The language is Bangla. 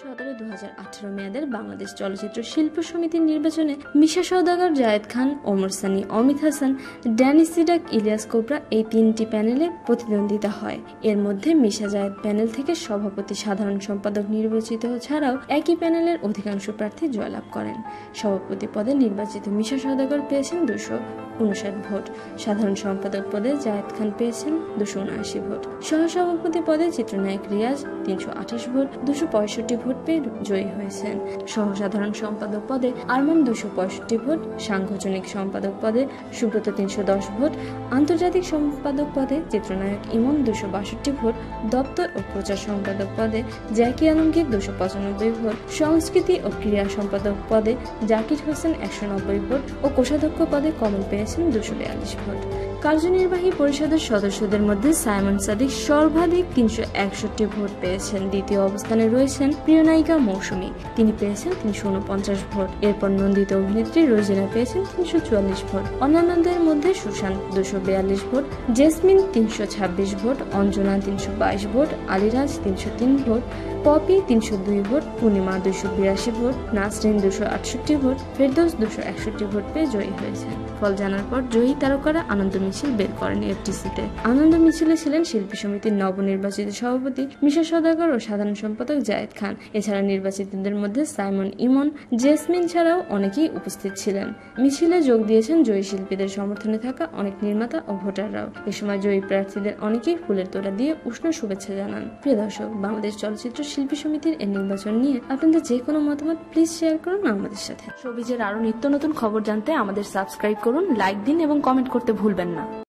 সতেরো দু হাজার আঠারো মেয়াদের বাংলাদেশ চলচ্চিত্র শিল্প সমিতির নির্বাচনে মিশা সওদাগর, জায়েদ খান, ওমর সানি, অমিত হাসান, ড্যানি সিডাক, ইলিয়াস কোবরা এই তিনটি প্যানেলে প্রতিদ্বন্দ্বিতা হয়। এর মধ্যে মিশা জায়েদ প্যানেল থেকে সভাপতি সাধারণ সম্পাদক নির্বাচিত ছাড়াও একই প্যানেলের অধিকাংশ প্রার্থী জয়লাভ করেন। সভাপতি পদে নির্বাচিত মিশা সওদাগর পেয়েছেন দুশো উনষাট ভোট। সাধারণ সম্পাদক পদে জায়েদ খান পেয়েছেন দুশো উনআশি ভোট। সহসভাপতি পদে চিত্রনায়ক রিয়াজ, তিনশো আঠাশ ভোট, দুশো পঁয়ষট্টি ভোট পেয়ে জয়ী হয়েছেন। সহসাধারণ সম্পাদক পদে আরমান দুশো পঁয়ষট্টি ভোট, সাংগঠনিক সম্পাদক পদে সুব্রত তিনশো দশ ভোট, আন্তর্জাতিক সম্পাদক পদে চিত্রনায়ক ইমন দুশো বাষট্টি ভোট, দপ্তর ও প্রচার সম্পাদক পদে জ্যাকি আলমগীর দুশো পঁচানব্বই ভোট, সংস্কৃতি ও ক্রীড়া সম্পাদক পদে জাকির হোসেন একশো নব্বই ভোট ও কোষাধ্যক্ষ পদে কমল পেয়েছেন দুশো বিয়াল্লিশ ভোট। কার্যনির্বাহী পরিষদের সদস্যদের মধ্যে সাইমন সাদিক সর্বাধিক তিনশো একষট্টি ভোট পেয়েছেন। দ্বিতীয় অবস্থানে রয়েছেন প্রিয় নায়িকা মৌসুমী। তিনি পেয়েছেন তিনশো উনপঞ্চাশ ভোট। এরপর নন্দিত অভিনেত্রী রোজিনা পেয়েছেন তিনশো চুয়াল্লিশ ভোট। অন্যান্যদের মধ্যে সুশান্ত দুশো বিয়াল্লিশ ভোট, জেসমিন তিনশো ছাব্বিশ ভোট, অঞ্জনা তিনশো বাইশ ভোট, আলিরাজ তিনশো তিন ভোট, পপি তিনশো দুই ভোট, পূর্ণিমা দুশো বিরাশি ভোট, নাসরিন দুশো আটষট্টি ভোট, ফেরদৌস দুশো একষট্টি ভোট পেয়ে জয়ী হয়েছেন। ফল জানার পর জয়ী তারকারা আনন্দ মিছিল বের করেন এফটিসিতে। আনন্দ মিছিলে ছিলেন শিল্পী সমিতির নবনির্বাচিত সভাপতি মিশা সদাগর ও সাধারণ সম্পাদক জায়েদ খান। এছাড়া নির্বাচিতদের মধ্যে সাইমন ইমন, জেসমিন ছাড়াও অনেকেই উপস্থিত ছিলেন। মিছিলে যোগ দিয়েছেন জয়ী শিল্পীদের সমর্থনে থাকা অনেক নির্মাতা ও ভোটাররাও। এ সময় জয়ী প্রার্থীদের অনেকেই ফুলের তোলা দিয়ে উষ্ণ শুভেচ্ছা জানান। প্রিয় দর্শক, বাংলাদেশ চলচ্চিত্র শিল্পী সমিতির এই নির্বাচন নিয়ে আপনাদের যে কোনো মতামত প্লিজ শেয়ার করুন আমাদের সাথে। শোবিজের আরও নিত্য নতুন খবর জানতে আমাদের সাবস্ক্রাইব করুন লাইক দিন এবং কমেন্ট করতে ভুলবেন না। Anna.